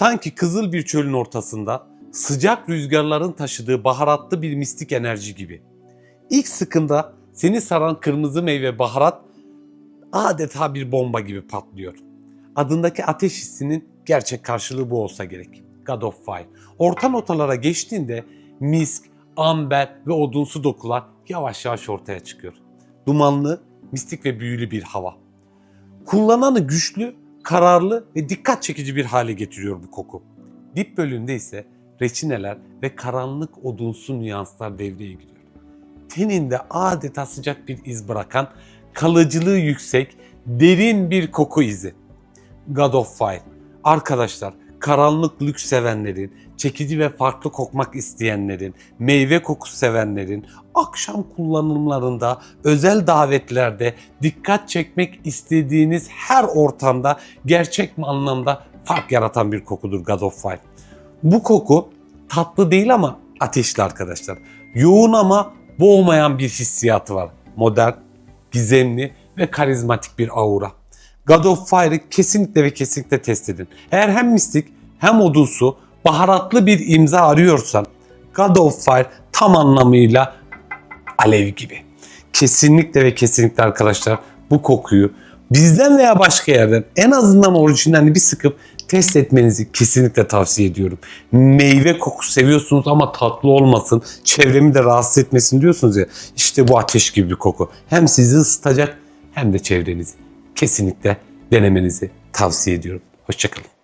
Sanki kızıl bir çölün ortasında sıcak rüzgarların taşıdığı baharatlı bir mistik enerji gibi. İlk sıkında seni saran kırmızı meyve baharat adeta bir bomba gibi patlıyor. Adındaki ateş hissinin gerçek karşılığı bu olsa gerek. God of Fire. Orta notalara geçtiğinde misk, amber ve odunsu dokular yavaş yavaş ortaya çıkıyor. Dumanlı, mistik ve büyülü bir hava. Kullananı güçlü, kararlı ve dikkat çekici bir hale getiriyor bu koku. Dip bölümünde ise reçineler ve karanlık odunsu nüanslar devreye giriyor. Teninde adeta sıcak bir iz bırakan, kalıcılığı yüksek, derin bir koku izi. God of Fire. Arkadaşlar karanlık lüks sevenlerin, çekici ve farklı kokmak isteyenlerin, meyve kokusu sevenlerin, akşam kullanımlarında, özel davetlerde dikkat çekmek istediğiniz her ortamda gerçek anlamda fark yaratan bir kokudur God of Fire. Bu koku tatlı değil ama ateşli arkadaşlar. Yoğun ama boğmayan bir hissiyatı var. Modern, gizemli ve karizmatik bir aura. God of Fire'ı kesinlikle ve kesinlikle test edin. Eğer hem mistik hem odunsu, baharatlı bir imza arıyorsan God of Fire tam anlamıyla alev gibi. Kesinlikle ve kesinlikle arkadaşlar bu kokuyu bizden veya başka yerden en azından orijinalini bir sıkıp test etmenizi kesinlikle tavsiye ediyorum. Meyve kokusu seviyorsunuz ama tatlı olmasın, çevremi de rahatsız etmesin diyorsunuz ya. İşte bu ateş gibi bir koku. Hem sizi ısıtacak hem de çevrenizi. Kesinlikle denemenizi tavsiye ediyorum. Hoşçakalın.